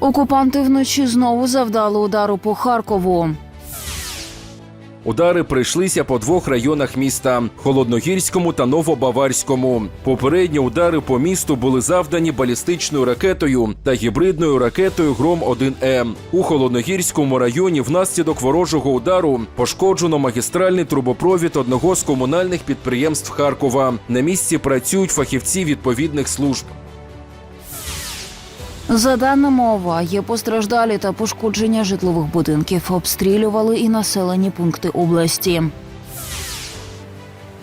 Окупанти вночі знову завдали удару по Харкову. Удари прийшлися по двох районах міста Холодногірському та Новобаварському. Попередні удари по місту були завдані балістичною ракетою та гібридною ракетою Гром 1 Е. У Холодногірському районі внаслідок ворожого удару пошкоджено магістральний трубопровід одного з комунальних підприємств Харкова. На місці працюють фахівці відповідних служб. За даними ОВА, є постраждалі та пошкодження житлових будинків. Обстрілювали і населені пункти області.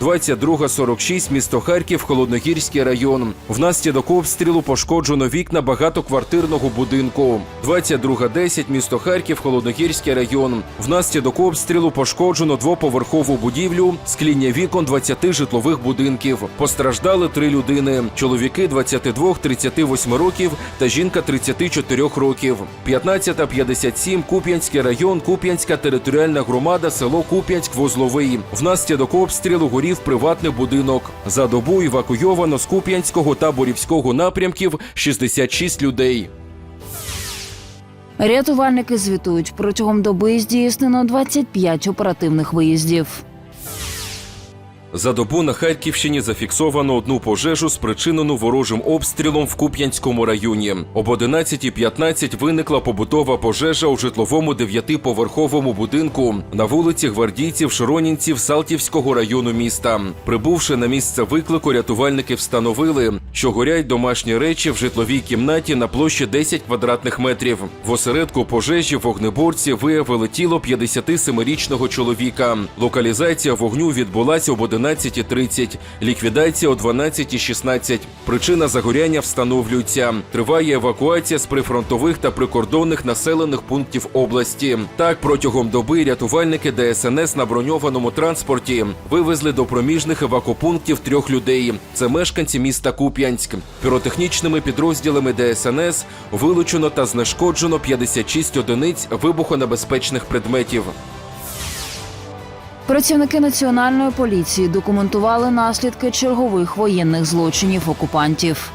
22.46, місто Харків, Холодногірський район. Внаслідок обстрілу пошкоджено вікна багатоквартирного будинку. 22.10, місто Харків, Холодногірський район. Внаслідок обстрілу пошкоджено двоповерхову будівлю, скління вікон 20 житлових будинків. Постраждали три людини: чоловіки 22-38 років та жінка 34 років. 15.57, Куп'янський район, Куп'янська територіальна громада, село Куп'янськ-Вузловий. Внаслідок обстрілу горів приватний будинок. За добу евакуйовано з Куп'янського та Борівського напрямків 66 людей. Рятувальники звітують, протягом доби здійснено 25 оперативних виїздів. За добу на Харківщині зафіксовано одну пожежу, спричинену ворожим обстрілом в Куп'янському районі. Об 11.15 виникла побутова пожежа у житловому дев'ятиповерховому будинку на вулиці Гвардійців Широнінців Салтівського району міста. Прибувши на місце виклику, рятувальники встановили, що горять домашні речі в житловій кімнаті на площі 10 квадратних метрів. В осередку пожежі вогнеборці виявили тіло 57-річного чоловіка. Локалізація вогню відбулася об 11.30, ліквідація о 12.16. Причина загоряння встановлюється. Триває евакуація з прифронтових та прикордонних населених пунктів області. Так, протягом доби рятувальники ДСНС на броньованому транспорті вивезли до проміжних евакопунктів трьох людей. Це мешканці міста Куп'янськ. Піротехнічними підрозділами ДСНС вилучено та знешкоджено 56 одиниць вибухонебезпечних предметів. Працівники національної поліції документували наслідки чергових воєнних злочинів окупантів.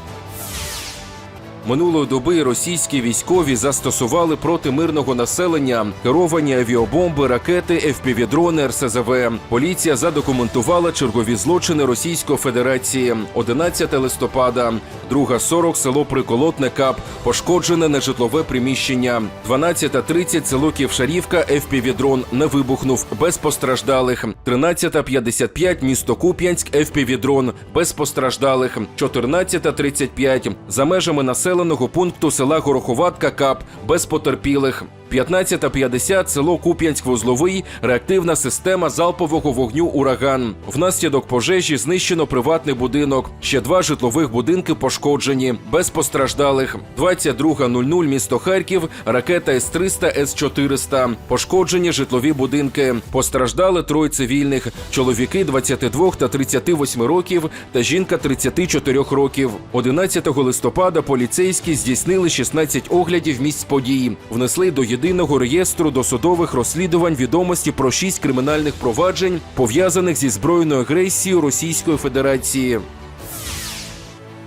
Минулої доби російські військові застосували проти мирного населення керовані авіабомби, ракети, FPV-дрони, РСЗВ. Поліція задокументувала чергові злочини Російської Федерації. 11 листопада, 2.40 село Приколотне Кап, пошкоджене нежитлове приміщення. 12.30 село Ківшарівка, FPV-дрон не вибухнув без постраждалих. 13.55 місто Куп'янськ, FPV-дрон без постраждалих. 14.35 за межами населеного пункту села Гороховатка Кап без потерпілих. 15.50 село Куп'янськ-Вузловий, реактивна система залпового вогню Ураган. Внаслідок пожежі знищено приватний будинок. Ще два житлових будинки пошкоджені, без постраждалих. 22.00 місто Харків, ракета С-300, С-400. Пошкоджені житлові будинки. Постраждали троє цивільних: чоловіки 22 та 38 років та жінка 34 років. 11 листопада поліцейські здійснили 16 оглядів місць подій. Внесли до єдиного реєстру досудових розслідувань відомості про шість кримінальних проваджень, пов'язаних зі збройною агресією Російської Федерації.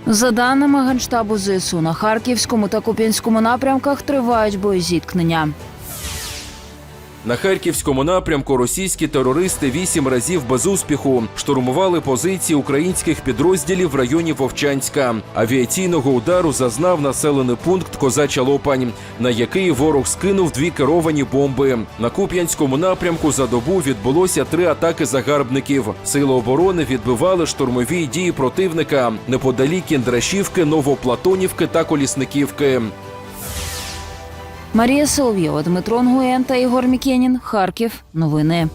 За даними Генштабу ЗСУ, на Харківському та Куп'янському напрямках тривають боєзіткнення. На харківському напрямку російські терористи вісім разів без успіху штурмували позиції українських підрозділів в районі Вовчанська. Авіаційного удару зазнав населений пункт Козача Лопань, на який ворог скинув дві керовані бомби. На Куп'янському напрямку за добу відбулося три атаки загарбників. Сили оборони відбивали штурмові дії противника неподалік Кіндрашівки, Новоплатонівки та Колісниківки. Марія Солов'єва, Дмитро Нгуєн та Ігор Мікенін. Харків. Новини.